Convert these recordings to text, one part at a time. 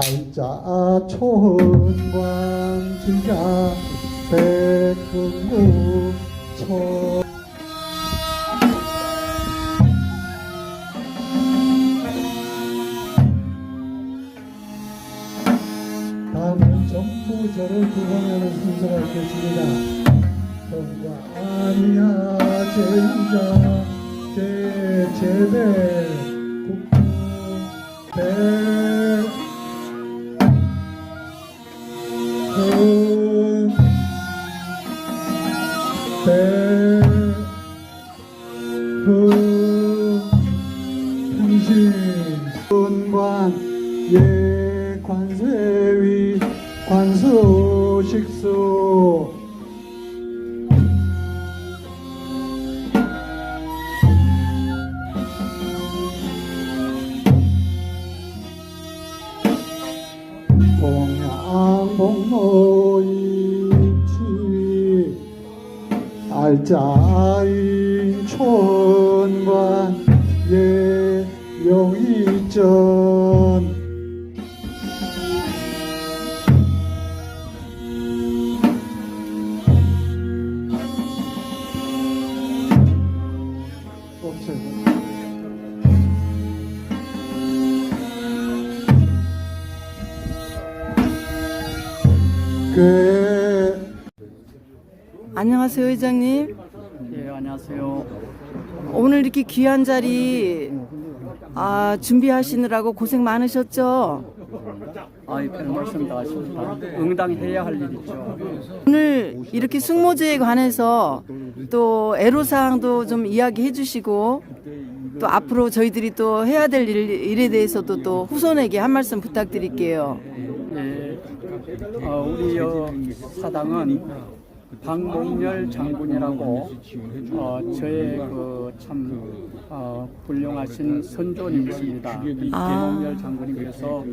알자 초원관 진자 백금구 초 다음은 전부절을 구성하는 순서가 있겠습니다. 정관이야 제자 제제배. 국부 배 배, 큰, 통신, 군관, 예, 관세위, 관수, 식수, 봉양봉로 알짜인 촌관 없어요. 그 안녕하세요, 회장님. 예, 안녕하세요. 오늘 이렇게 귀한 자리 아, 준비하시느라고 고생 많으셨죠? 아이, 별 말씀 다 하십니다. 응당해야 할 일이죠. 오늘 이렇게 숙모제에 관해서 또 애로사항도 좀 이야기해 주시고 또 앞으로 저희들이 또 해야 될 일, 일에 대해서도 또 후손에게 한 말씀 부탁드릴게요. 예, 어, 우리 어, 사당은 박몽열 장군이라고 어, 저의 그참 어, 훌륭하신 선조님이십니다. 아. 박몽열 장군님께서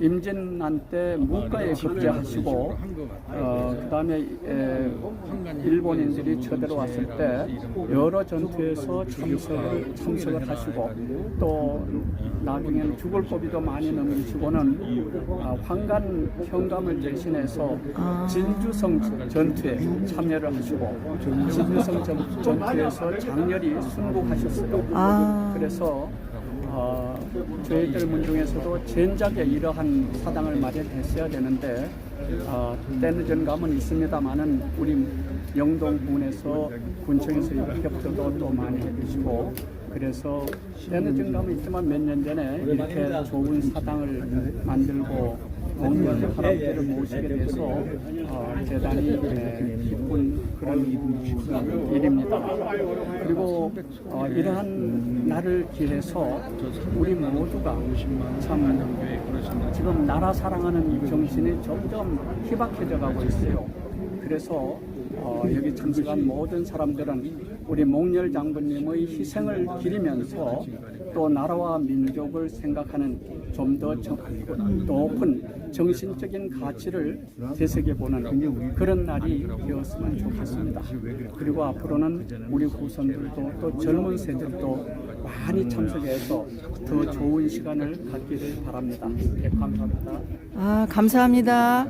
임진난 때 문과에 급제하시고 어, 그다음에 에, 일본인들이 쳐들어 왔을 때 여러 전투에서 참석을 참석을 하시고 또 나중에는 죽을 고비도 많이 넘기시고는 아, 황간 현감을 대신해서 진주성 전투에 참여를 하시고 전- 전투에서 장렬히 순국하셨어요. 아. 그래서 어, 저희들 문중에서도 전작에 이러한 사당을 마련했어야 되는데 어, 때늦은 감은 있습니다만은 우리 영동군에서 군청에서 협조도 또 많이 해주시고 그래서 때늦은 감은 있지만 몇 년 전에 이렇게 좋은 사당을 만들고 몽골 할아버지를 모시게 돼서 어, 대단히 예, 기쁜 그런 일입니다. 그리고 어, 이러한 날을 기해서 우리 모두가 참 지금 나라 사랑하는 정신이 점점 희박해져 가고 있어요. 그래서 어, 여기 참석한 모든 사람들은 우리 몽열 장군님의 희생을 기리면서 또 나라와 민족을 생각하는 좀더 높은 정신적인 가치를 되새겨보는 그런 날이 되었으면 좋겠습니다. 그리고 앞으로는 우리 후손들도 또 젊은 세대도 많이 참석해서 더 좋은 시간을 갖기를 바랍니다. 예, 감사합니다. 아, 감사합니다.